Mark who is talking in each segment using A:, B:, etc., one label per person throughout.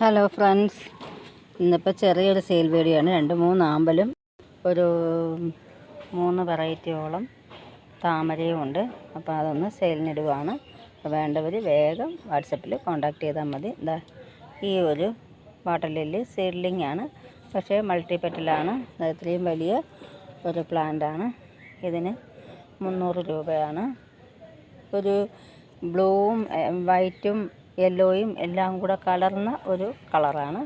A: Hello friends ഇന്നിപ്പോൾ ചെറിയൊരു sale video ആണ്. രണ്ട് മൂന്ന് ആമ്പലും ഒരു മൂന്ന് വെറൈറ്റിയോളം താമരയും ഉണ്ട്. അപ്പോൾ അതൊന്ന് സെയിലിനിടുവാണ് വേണ്ടവർ വേഗം വാട്സപ്പിൽ കോൺടാക്ട് ചെയ്താൽ മതി. എന്താ ഈ ഒരു വാട്ടർ ലില്ലി സീഡ്ലിംഗ് ആണ്. പക്ഷേ മൾട്ടി പെറ്റലാണ് അത് ഇത്രയും വലിയ ഒരു പ്ലാന്റ് ആണ്. ഇതിന് മുന്നൂറ് രൂപയാണ്. ഒരു ബ്ലൂവും വൈറ്റും യെല്ലോയും എല്ലാം കൂടെ കലർന്ന ഒരു കളറാണ്.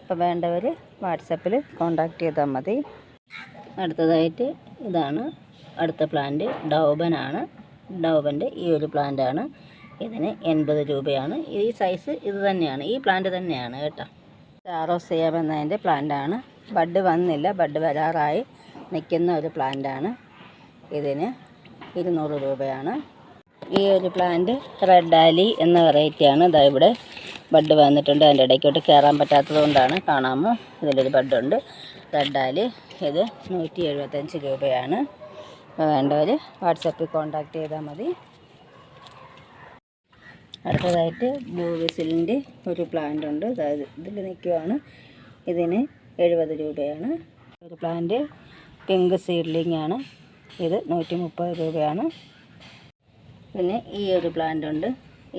A: അപ്പോൾ വേണ്ടവർ വാട്സപ്പിൽ കോണ്ടാക്ട് ചെയ്താൽ മതി. അടുത്തതായിട്ട് ഇതാണ് അടുത്ത പ്ലാന്റ് ഡൗബനാണ്. ഡൗബന്റെ ഈ ഒരു പ്ലാന്റാണ്. ഇതിന് എൺപത് രൂപയാണ്. ഈ സൈസ് ഇത് തന്നെയാണ്. ഈ പ്ലാന്റ് തന്നെയാണ് കേട്ടോ. ടാറോസിയം എന്നതിന്റെ പ്ലാന്റാണ്. ബഡ് വന്നില്ല. ബഡ് വരാറായി നിൽക്കുന്ന ഒരു പ്ലാന്റാണ്. ഇതിന് ഇരുന്നൂറ് രൂപയാണ്. ഈ ഒരു പ്ലാന്റ് റെഡ് ആലി എന്ന വെറൈറ്റിയാണ് ഇതാ ഇവിടെ ബഡ് വന്നിട്ടുണ്ട്. അതിന്റെ ഇടയ്ക്കോട്ട് കയറാൻ പറ്റാത്തത് കൊണ്ടാണ് കാണാമോ? ഇതിലൊരു ബഡുണ്ട് റെഡ് ആലി ഇത് നൂറ്റി എഴുപത്തഞ്ച് രൂപയാണ് വേണ്ടവർ വാട്സപ്പിൽ കോൺടാക്ട് ചെയ്താൽ മതി. അടുത്തതായിട്ട് ബ്ലൂ വിസിലിന്റെ ഒരു പ്ലാന്റ് ഉണ്ട്. അതായത് ഇതിൽ നിൽക്കുവാണ്. ഇതിന് എഴുപത് രൂപയാണ്. ഒരു പ്ലാന്റ് പിങ്ക് സീഡ്ലിംഗ് ആണ്. ഇത് നൂറ്റി രൂപയാണ്. പിന്നെ ഈ ഒരു പ്ലാന്റ് ഉണ്ട്.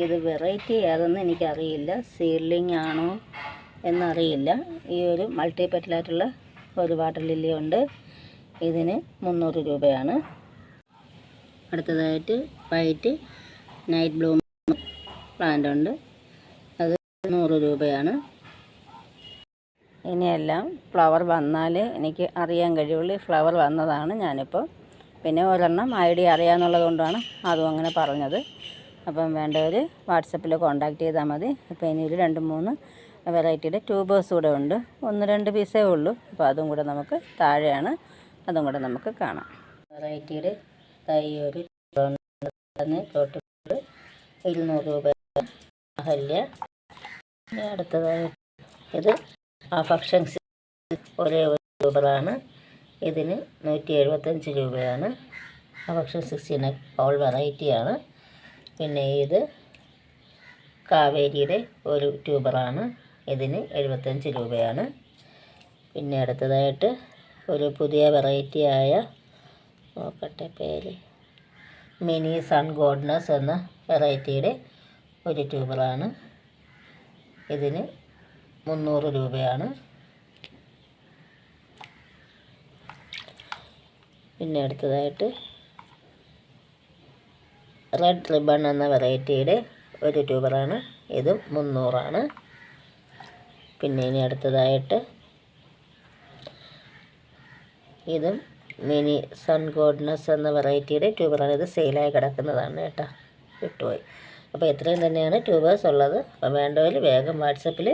A: ഇത് വെറൈറ്റി ഏതെന്ന് എനിക്കറിയില്ല. സീഡ്ലിംഗ് ആണോ എന്നറിയില്ല. ഈ ഒരു മൾട്ടി പെറ്റലായിട്ടുള്ള ഒരു വാട്ടർ ലില്ലി ഉണ്ട്. ഇതിന് മുന്നൂറ് രൂപയാണ്. അടുത്തതായിട്ട് വൈറ്റ് നൈറ്റ് ബ്ലൂം പ്ലാന്റ് ഉണ്ട്. അത് നൂറ് രൂപയാണ്. ഇനിയെല്ലാം ഫ്ലവർ വന്നാൽ എനിക്ക് അറിയാൻ കഴിയുള്ളൂ. ഫ്ലവർ വന്നതാണ് ഞാനിപ്പോൾ പിന്നെ ഒരെണ്ണം ഐഡിയ അറിയാമെന്നുള്ളത് കൊണ്ടാണ് അതും അങ്ങനെ പറഞ്ഞത്. അപ്പം വേണ്ടവർ വാട്സപ്പിൽ കോണ്ടാക്ട് ചെയ്താൽ മതി. അപ്പോൾ ഒരു രണ്ട് മൂന്ന് വെറൈറ്റിയുടെ ട്യൂബേഴ്സ് കൂടെ ഉണ്ട്. ഒന്ന് രണ്ട് പീസേ ഉള്ളൂ. അപ്പോൾ അതും കൂടെ നമുക്ക് താഴെയാണ്. അതും കൂടെ നമുക്ക് കാണാം. വെറൈറ്റിയുടെ തൈ ഒരു ഇരുന്നൂറ് രൂപ അഹല്യ. അടുത്തതായി ഇത് ആ അഫക്ഷൻസ് ഒരേ ഒരു രൂപയാണ് ഇതിന് നൂറ്റി എഴുപത്തഞ്ച് രൂപയാണ് അഫക്ഷൻ സിക്സ്റ്റീൻ ഓൾ വെറൈറ്റിയാണ്. പിന്നെ ഇത് കാവേരിയുടെ ഒരു ട്യൂബറാണ്. ഇതിന് എഴുപത്തഞ്ച് രൂപയാണ്. പിന്നെ അടുത്തതായിട്ട് ഒരു പുതിയ വെറൈറ്റിയായ നോക്കട്ടെ പേര് മിനി സൺ ഗോഡ്നസ് എന്ന വെറൈറ്റിയുടെ ഒരു ട്യൂബറാണ്. ഇതിന് മുന്നൂറ് രൂപയാണ്. പിന്നെ അടുത്തതായിട്ട് റെഡ് റിബൺ എന്ന വെറൈറ്റിയുടെ ഒരു ട്യൂബറാണ് ഇതും മുന്നൂറാണ്. പിന്നെ ഇനി അടുത്തതായിട്ട് ഇതും മിനി സൺ ഗോഡ്നസ് എന്ന വെറൈറ്റിയുടെ ട്യൂബറാണ് ഇത് സെയിലായി കിടക്കുന്നതാണ് കേട്ടോ. വിട്ടുപോയി. അപ്പോൾ ഇത്രയും തന്നെയാണ് ട്യൂബേഴ്സ് ഉള്ളത്. അപ്പോൾ വേണ്ടവർ വേഗം വാട്സപ്പിൽ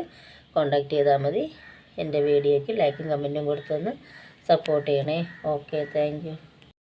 A: കോൺടാക്റ്റ് ചെയ്താൽ മതി. എന്റെ വീഡിയോയ്ക്ക് ലൈക്കും കമന്റും കൊടുത്തൊന്ന് സപ്പോർട്ട് ചെയ്യണേ. Okay thank